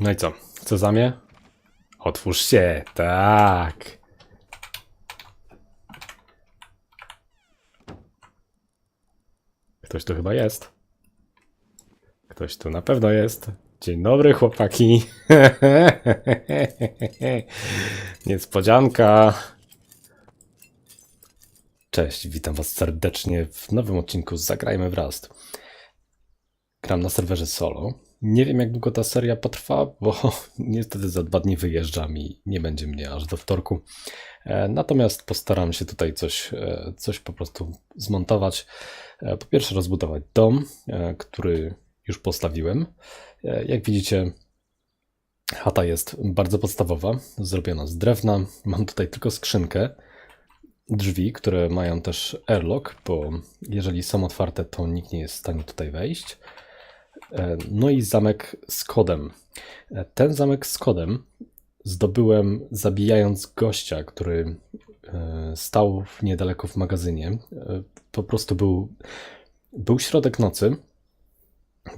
No i co? Co za mnie? Otwórz się, tak. Ktoś tu chyba jest. Ktoś tu na pewno jest. Dzień dobry, chłopaki. Niespodzianka. Cześć, witam was serdecznie w nowym odcinku Zagrajmy w Rust. Gram na serwerze solo. Nie wiem, jak długo ta seria potrwa, bo niestety za dwa dni wyjeżdżam i nie będzie mnie aż do wtorku. E, Natomiast postaram się tutaj coś, e, coś po prostu zmontować. E, Po pierwsze, rozbudować dom, który już postawiłem. Jak widzicie, chata jest bardzo podstawowa, zrobiona z drewna. Mam tutaj tylko skrzynkę, drzwi, które mają też airlock, bo jeżeli są otwarte, to nikt nie jest w stanie tutaj wejść. E, No i zamek z kodem. E, Ten zamek z kodem zdobyłem zabijając gościa, który e, stał niedaleko w magazynie. Po prostu był, był środek nocy.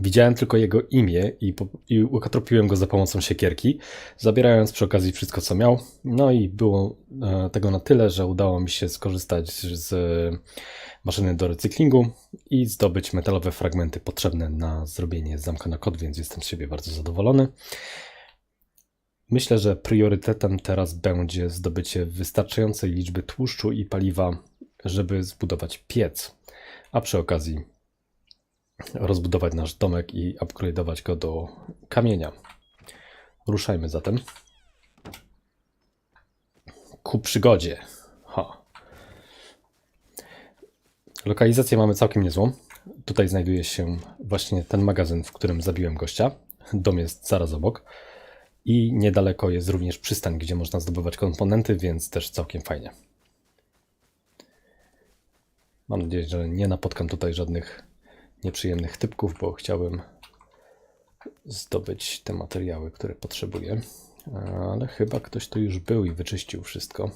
Widziałem tylko jego imię i, po, i ukatropiłem go za pomocą siekierki, zabierając przy okazji wszystko, co miał. No i było e, tego na tyle, że udało mi się skorzystać z maszyny do recyklingu i zdobyć metalowe fragmenty potrzebne na zrobienie zamka na kod, więc jestem z siebie bardzo zadowolony. Myślę, że priorytetem teraz będzie zdobycie wystarczającej liczby tłuszczu i paliwa, żeby zbudować piec, a przy okazji rozbudować nasz domek i upgrade'ować go do kamienia. Ruszajmy zatem ku przygodzie. Ha. Lokalizację mamy całkiem niezłą. Tutaj znajduje się właśnie ten magazyn, w którym zabiłem gościa. Dom jest zaraz obok. I niedaleko jest również przystań, gdzie można zdobywać komponenty, więc też całkiem fajnie. Mam nadzieję, że nie napotkam tutaj żadnych nieprzyjemnych typków, bo chciałbym zdobyć te materiały, które potrzebuję. Ale chyba ktoś tu już był i wyczyścił wszystko.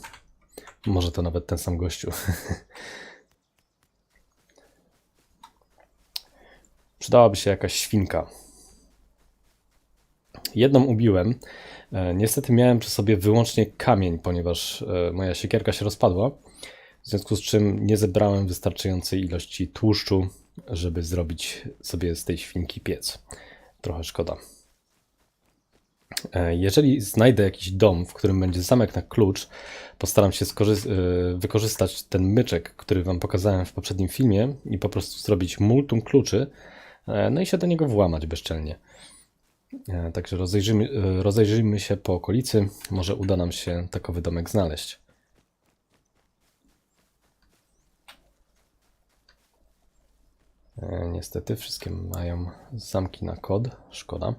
Może to nawet ten sam gościu. Przydałaby się jakaś świnka. Jedną ubiłem. E, Niestety miałem przy sobie wyłącznie kamień, ponieważ e, moja siekierka się rozpadła. W związku z czym nie zebrałem wystarczającej ilości tłuszczu, żeby zrobić sobie z tej świnki piec. Trochę szkoda. E, Jeżeli znajdę jakiś dom, w którym będzie zamek na klucz, postaram się e, wykorzystać ten myczek, który Wam pokazałem w poprzednim filmie i po prostu zrobić multum kluczy, e, no i się do niego włamać bezczelnie. Także rozejrzyjmy, rozejrzyjmy się po okolicy. Może uda nam się takowy domek znaleźć. Niestety wszystkie mają zamki na kod. Szkoda.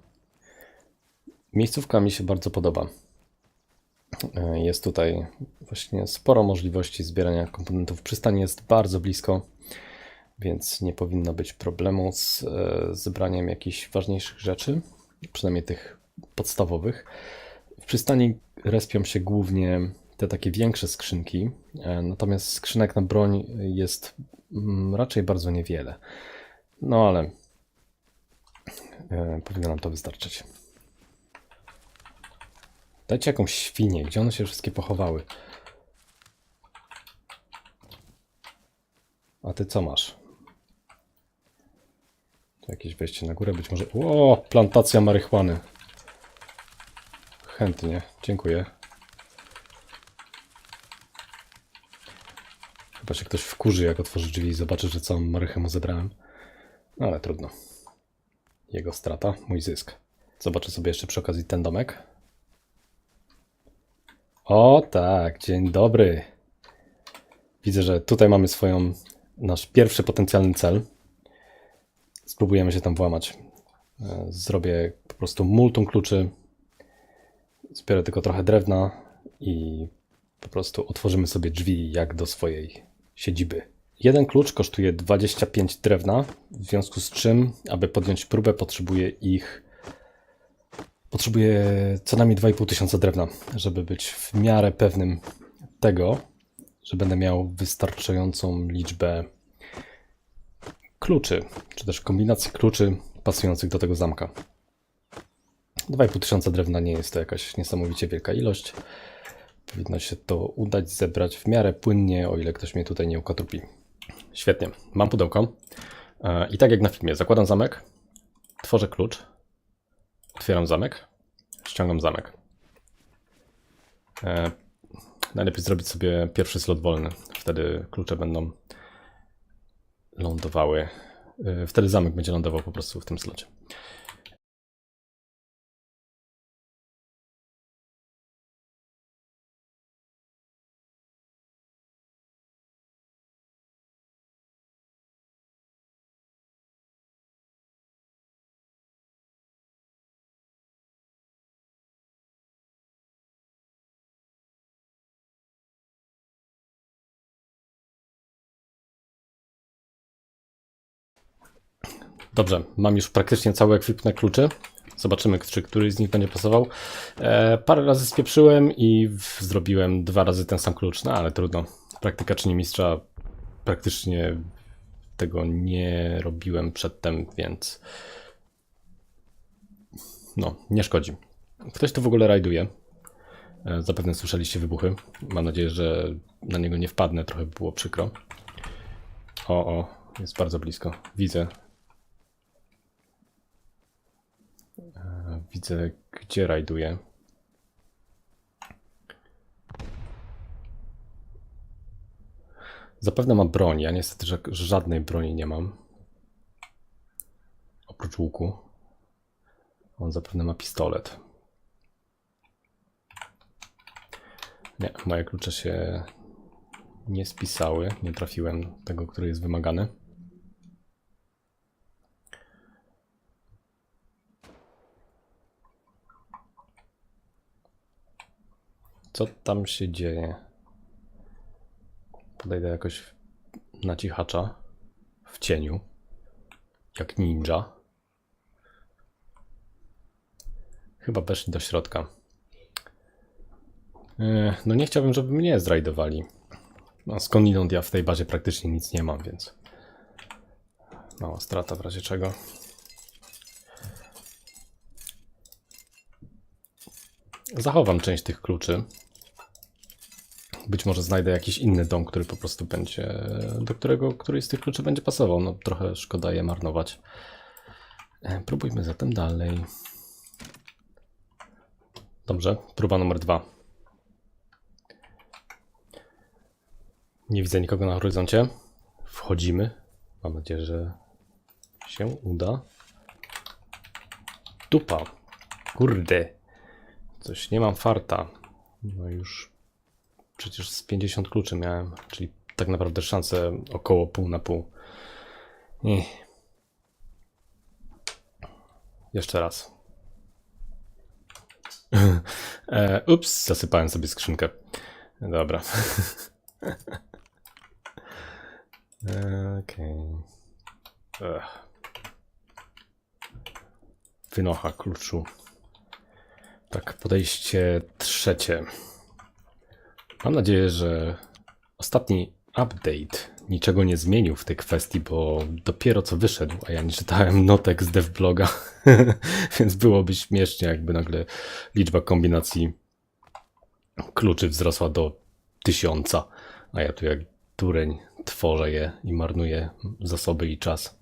Miejscówka mi się bardzo podoba. E, Jest tutaj właśnie sporo możliwości zbierania komponentów. Przystań jest bardzo blisko, więc nie powinno być problemu z e, zebraniem jakichś ważniejszych rzeczy, przynajmniej tych podstawowych. W przystani respią się głównie te takie większe skrzynki, e, natomiast skrzynek na broń jest raczej bardzo niewiele. No ale e, powinno nam to wystarczyć. Dajcie jakąś świnię, gdzie one się wszystkie pochowały? A ty co masz? Tu jakieś wejście na górę, być może... O, plantacja marihuany. Chętnie, dziękuję. Chyba się ktoś wkurzy, jak otworzy drzwi i zobaczy, że całą marychę zebrałem. No ale trudno. Jego strata, mój zysk. Zobaczę sobie jeszcze przy okazji ten domek. O tak, dzień dobry. Widzę, że tutaj mamy swoją, nasz pierwszy potencjalny cel. Spróbujemy się tam włamać. E, Zrobię po prostu multum kluczy. Zbiorę tylko trochę drewna i po prostu otworzymy sobie drzwi jak do swojej siedziby. Jeden klucz kosztuje 25 drewna, w związku z czym, aby podjąć próbę, potrzebuję ich. Potrzebuję co najmniej 2,5 tysiąca drewna, żeby być w miarę pewnym tego, że będę miał wystarczającą liczbę kluczy, czy też kombinacji kluczy pasujących do tego zamka. 2,5 tysiąca drewna nie jest to jakaś niesamowicie wielka ilość. Powinno się to udać zebrać w miarę płynnie, o ile ktoś mnie tutaj nie ukatrupi. Świetnie, mam pudełko. E, I tak jak na filmie, zakładam zamek, tworzę klucz, otwieram zamek, ściągam zamek. E, najlepiej zrobić sobie pierwszy slot wolny, wtedy klucze będą lądowały. e, Wtedy zamek będzie lądował po prostu w tym slocie. Dobrze, mam już praktycznie cały ekwipunek kluczy. Zobaczymy, czy któryś z nich będzie pasował. E, parę razy spieprzyłem i zrobiłem dwa razy ten sam klucz, no ale trudno. Praktyka czyni mistrza. Praktycznie tego nie robiłem przedtem, więc no, nie szkodzi. Ktoś tu w ogóle rajduje. E, Zapewne słyszeliście wybuchy. Mam nadzieję, że na niego nie wpadnę, trochę by było przykro. O, o, jest bardzo blisko. Widzę. Widzę, gdzie rajduje. Zapewne ma broń. Ja niestety ża- żadnej broni nie mam. Oprócz łuku. On zapewne ma pistolet. Nie, moje klucze się nie spisały. Nie trafiłem tego, który jest wymagany. Co tam się dzieje? Podejdę jakoś na cichacza. W cieniu. Jak ninja. Chyba weszli do środka. E, No nie chciałbym, żeby mnie zrajdowali. No skądinąd ja w tej bazie praktycznie nic nie mam, więc... Mała strata w razie czego. Zachowam część tych kluczy. Być może znajdę jakiś inny dom, który po prostu będzie, do którego któryś z tych kluczy będzie pasował. No trochę szkoda je marnować. E, Próbujmy zatem dalej. Dobrze, próba numer dwa. Nie widzę nikogo na horyzoncie. Wchodzimy. Mam nadzieję, że się uda. Dupa. Kurde. Coś nie mam farta. No już przecież z 50 kluczy miałem, czyli tak naprawdę szanse około pół na pół. Nie. Jeszcze raz. e, ups, zasypałem sobie skrzynkę. Dobra. Okej. Ech. Wynocha kluczu. Tak, podejście trzecie. Mam nadzieję, że ostatni update niczego nie zmienił w tej kwestii, bo dopiero co wyszedł, a ja nie czytałem notek z devbloga, więc byłoby śmiesznie, jakby nagle liczba kombinacji kluczy wzrosła do tysiąca, a ja tu jak dureń tworzę je i marnuję zasoby i czas.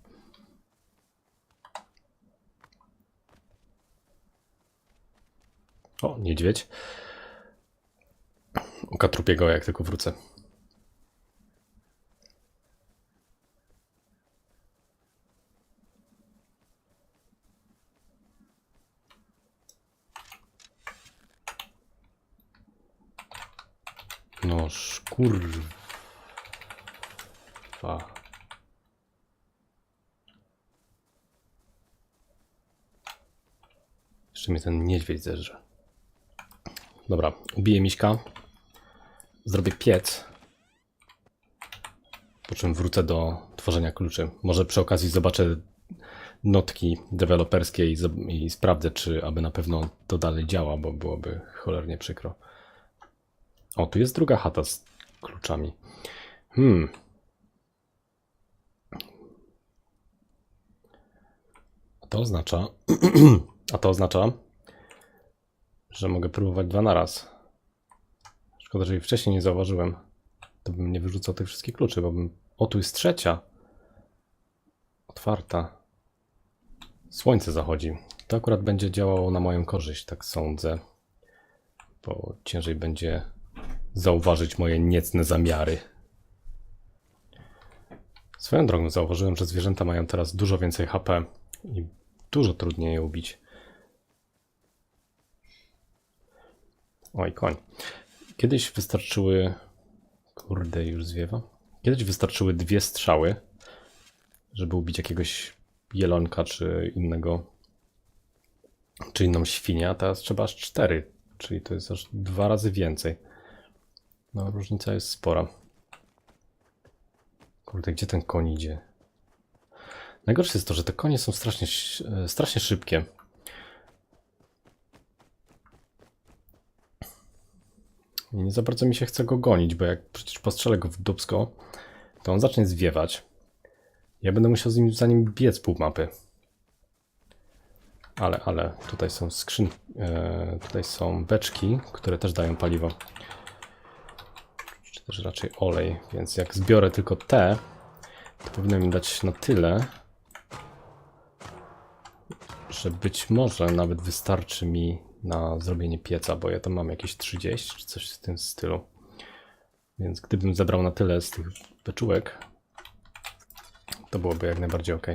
O, niedźwiedź. Ukatrupię go, jak tylko wrócę. No, szkurwa. Jeszcze mnie ten niedźwiedź zerze. Dobra, ubiję miśka. Zrobię piec. Po czym wrócę do tworzenia kluczy. Może przy okazji zobaczę notki deweloperskie i, i sprawdzę, czy aby na pewno to dalej działa, bo byłoby cholernie przykro. O, tu jest druga chata z kluczami. Hmm. A to oznacza. A to oznacza, że mogę próbować dwa na raz. Szkoda, że jej wcześniej nie zauważyłem. To bym nie wyrzucał tych wszystkich kluczy, bo bym... O, tu jest trzecia. Otwarta. Słońce zachodzi. To akurat będzie działało na moją korzyść, tak sądzę. Bo ciężej będzie zauważyć moje niecne zamiary. Swoją drogą zauważyłem, że zwierzęta mają teraz dużo więcej HP i dużo trudniej je ubić. Oj, koń. Kiedyś wystarczyły. Kurde, już zwiewa. Kiedyś wystarczyły dwie strzały, żeby ubić jakiegoś jelonka czy innego. Czy inną świnię, a teraz trzeba aż cztery, czyli to jest aż dwa razy więcej. No, różnica jest spora. Kurde, gdzie ten koń idzie? Najgorsze jest to, że te konie są strasznie, strasznie szybkie. Nie za bardzo mi się chce go gonić, bo jak przecież postrzelę go w dubsko, to on zacznie zwiewać. Ja będę musiał z nim, za nim biec pół mapy. Ale, ale, tutaj są skrzyn... E, tutaj są beczki, które też dają paliwo. Czy też raczej olej, więc jak zbiorę tylko te, to powinno mi dać na tyle, że być może nawet wystarczy mi na zrobienie pieca, bo ja tam mam jakieś 30 czy coś w tym stylu. Więc gdybym zebrał na tyle z tych beczułek, to byłoby jak najbardziej ok.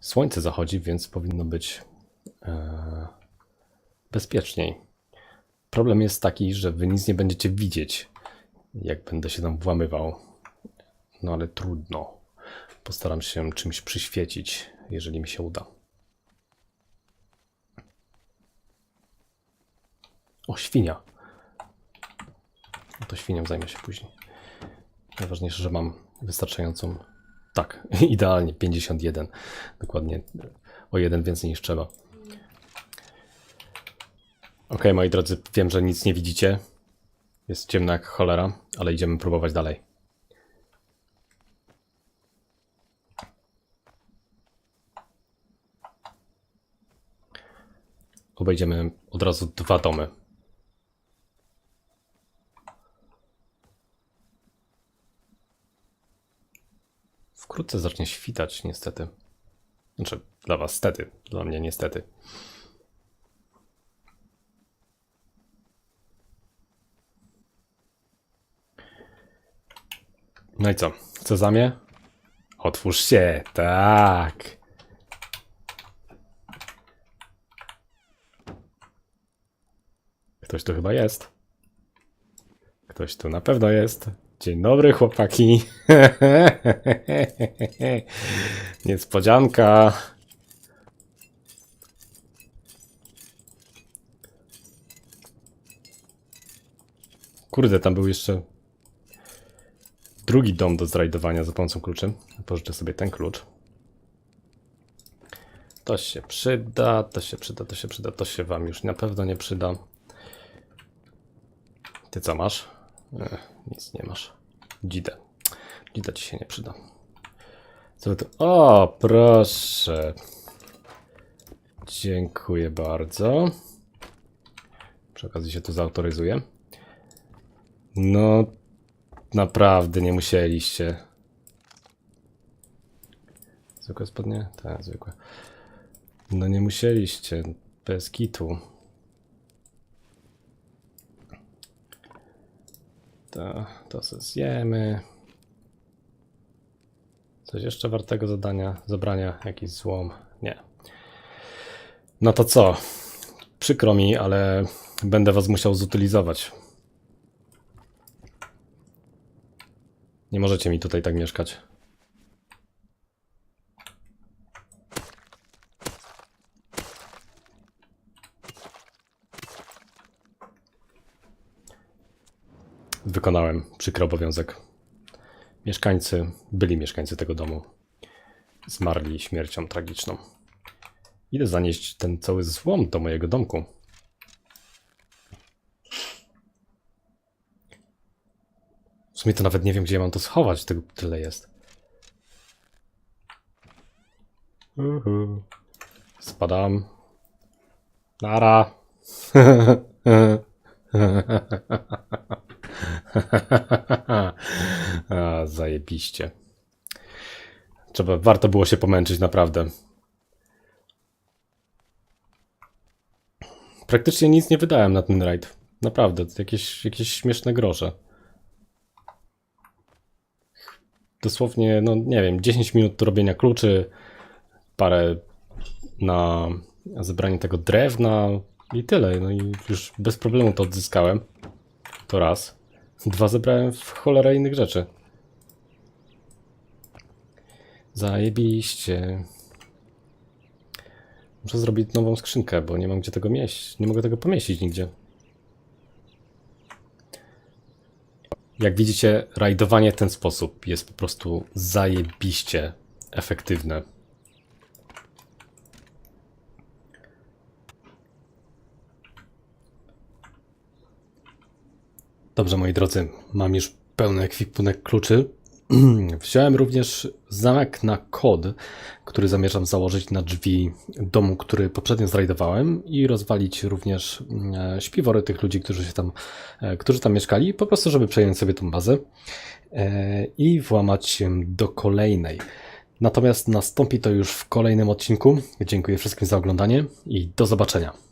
Słońce zachodzi, więc powinno być e, bezpieczniej. Problem jest taki, że wy nic nie będziecie widzieć, jak będę się tam włamywał. No ale trudno. Postaram się czymś przyświecić, jeżeli mi się uda. O, świnia. No to świnią zajmę się później. Najważniejsze, że mam wystarczającą. Tak, idealnie 51. Dokładnie o jeden więcej niż trzeba. Ok, moi drodzy, wiem, że nic nie widzicie. Jest ciemno jak cholera, ale idziemy próbować dalej. Obejdziemy od razu dwa domy. Wkrótce zacznie świtać, niestety. Znaczy, dla was stety, dla mnie niestety. No i co? Sezamie? Otwórz się, tak. Ktoś tu chyba jest. Ktoś tu na pewno jest. Dzień dobry, chłopaki. Niespodzianka. Kurde, tam był jeszcze drugi dom do zrajdowania za pomocą kluczy. Pożyczę sobie ten klucz. To się przyda, to się przyda, to się przyda, to się wam już na pewno nie przyda. Ty co masz? Ech, nic nie masz. Dzidę. Dzida ci się nie przyda. Co tu? O, proszę. Dziękuję bardzo. Przy okazji się tu zautoryzuję. No, naprawdę nie musieliście. Zwykłe spodnie? Tak, zwykłe. No nie musieliście. Bez kitu. To, to se zjemy. Coś jeszcze wartego zadania, zabrania? Jakiś złom? Nie. No to co? Przykro mi, ale będę was musiał zutylizować. Nie możecie mi tutaj tak mieszkać. Wykonałem przykry obowiązek. Mieszkańcy, byli mieszkańcy tego domu, zmarli śmiercią tragiczną. Idę zanieść ten cały złom do mojego domku. W sumie to nawet nie wiem, gdzie mam to schować, tego tyle jest. Spadam. Nara. A, zajebiście. Trzeba, warto było się pomęczyć, naprawdę. Praktycznie nic nie wydałem na ten rajd. Naprawdę, jakieś, jakieś śmieszne grosze. Dosłownie, no nie wiem, 10 minut do robienia kluczy, parę na zebranie tego drewna i tyle. No i już bez problemu to odzyskałem. To raz. Dwa zebrałem w cholerę innych rzeczy. Zajebiście. Muszę zrobić nową skrzynkę, bo nie mam gdzie tego mieścić. Nie mogę tego pomieścić nigdzie. Jak widzicie, rajdowanie w ten sposób jest po prostu zajebiście efektywne. Dobrze, moi drodzy, mam już pełny ekwipunek kluczy. Wziąłem również zamek na kod, który zamierzam założyć na drzwi domu, który poprzednio zrajdowałem i rozwalić również e, śpiwory tych ludzi, którzy się tam, e, którzy tam mieszkali, po prostu, żeby przejąć sobie tą bazę e, i włamać się do kolejnej. Natomiast nastąpi to już w kolejnym odcinku. Dziękuję wszystkim za oglądanie i do zobaczenia.